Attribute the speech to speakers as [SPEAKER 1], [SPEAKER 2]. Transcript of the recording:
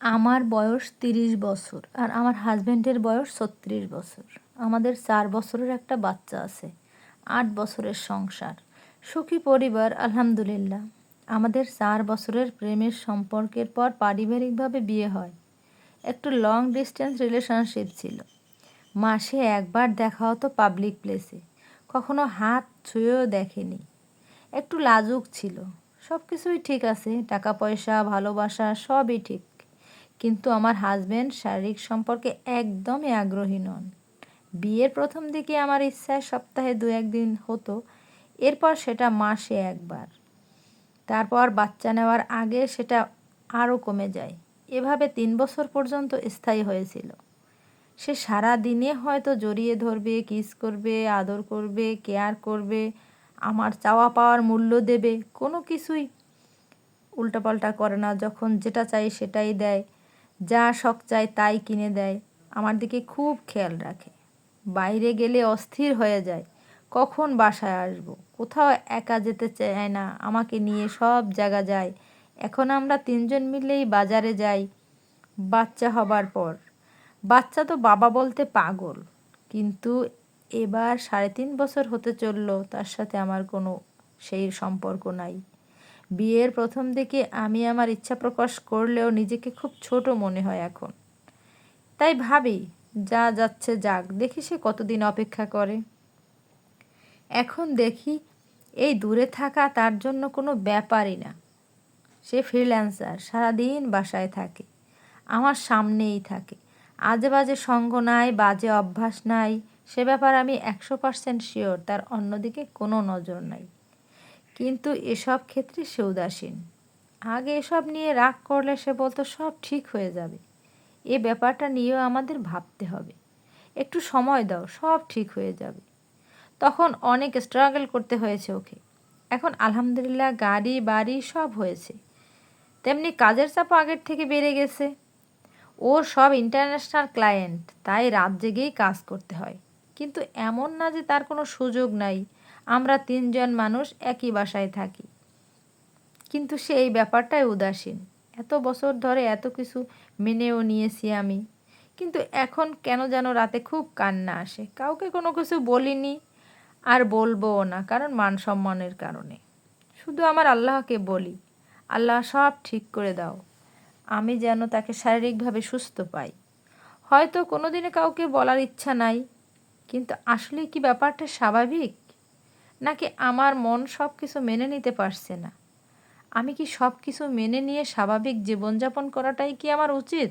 [SPEAKER 1] আমার বয়স তিরিশ বছর আর আমার হাজব্যান্ডের বয়স ছত্রিশ বছর। আমাদের চার বছরের একটা বাচ্চা আছে, আট বছরের সংসার, সুখী পরিবার, আলহামদুলিল্লাহ। আমাদের চার বছরের প্রেমের সম্পর্কের পর পারিবারিকভাবে বিয়ে হয়। একটু লং ডিস্টেন্স রিলেশনশিপ ছিল। মাসে একবার দেখা হতো পাবলিক প্লেসে কখনো হাত ছুঁয়েও দেখেনি। একটু লাজুক ছিল। সব কিছুই ঠিক আছে, টাকা পয়সা, ভালোবাসা, সবই ঠিক। কিন্তু আমার হাজব্যান্ড শারীরিক সম্পর্কে একদমই আগ্রহী নন। বিয়ের প্রথম দিকে আমার ইচ্ছায় সপ্তাহে দু একদিন হতো, এরপর সেটা মাসে একবার। তারপর বাচ্চা নেওয়ার আগে সেটা আরও কমে যায়। এভাবে তিন বছর পর্যন্ত স্থায়ী হয়েছিল। সে সারা দিনে হয়তো জড়িয়ে ধরবে কিস করবে, আদর করবে কেয়ার করবে, আমার চাওয়া পাওয়ার মূল্য দেবে, কোনো কিছুই উল্টাপাল্টা করে না, যখন যেটা চাই সেটাই দেয়। যা শখ চায় তাই কিনে দেয়। আমার দিকে খুব খেয়াল রাখে। বাইরে গেলে অস্থির হয়ে যায়। কখন বাসায় আসব? কোথাও একা যেতে চায় না। আমাকে নিয়ে সব জায়গা যায়। এখন আমরা তিনজন মিলেই বাজারে যাই। বাচ্চা হবার পর। বাচ্চা তো বাবা বলতে পাগল। কিন্তু এবার সাড়ে তিন বছর হতে চলল। তার সাথে আমার কোনো সেই সম্পর্ক নাই। বিয়ের প্রথম দিকে আমি আমার ইচ্ছা প্রকাশ করলেও নিজেকে খুব ছোট মনে হয় এখন। তাই ভাবি, যা যাচ্ছে যাক, দেখি সে কতদিন অপেক্ষা করে। এখন দেখি, এই দূরে থাকা তার জন্য কোনো ব্যাপারই না। সে ফ্রিল্যান্সার সারাদিন বাসায় থাকে, আমার সামনেই থাকে। আজে বাজে সঙ্গ নাই, বাজে অভ্যাস নাই, সে ব্যাপার আমি একশো পার্সেন্ট শিওর তার অন্যদিকে কোনো নজর নাই। কিন্তু এসব ক্ষেত্রে সে উদাসীন। আগে এসব নিয়ে রাগ করলে সে বলতো, সব ঠিক হয়ে যাবে। এ ব্যাপারটা নিয়েও আমাদের ভাবতে হবে। একটু সময় দাও, সব ঠিক হয়ে যাবে। তখন অনেক স্ট্রাগল করতে হয়েছে ওকে। এখন আলহামদুলিল্লাহ গাড়ি, বাড়ি সব হয়েছে। তেমনি কাজের চাপ আগের থেকে বেড়ে গেছে। ওর সব ইন্টারন্যাশনাল ক্লায়েন্ট তাই রাত জেগেই কাজ করতে হয়। কিন্তু এমন না যে তার কোনো সুযোগ নাই। আমরা তিনজন মানুষ একই বাসায় থাকি। কিন্তু সে এই ব্যাপারটাই উদাসীন। এত বছর ধরে এত কিছু মেনেও নিয়েছি আমি। কিন্তু এখন কেন যেন রাতে খুব কান্না আসে। কাউকে কোনো কিছু বলিনি আর বলবোও না, কারণ মান সম্মানের কারণে। শুধু আমার আল্লাহকে বলি, আল্লাহ সব ঠিক করে দাও। আমি যেন তাকে শারীরিকভাবে সুস্থ পাই। হয়তো কোনো দিনে কাউকে বলার ইচ্ছা নাই, কিন্তু আসলে কি ব্যাপারটা স্বাভাবিক? নাকি আমার মন সব কিছু মেনে নিতে পারছে না? আমি কি সব কিছু মেনে নিয়ে স্বাভাবিক জীবনযাপন করাটাই কি আমার উচিত?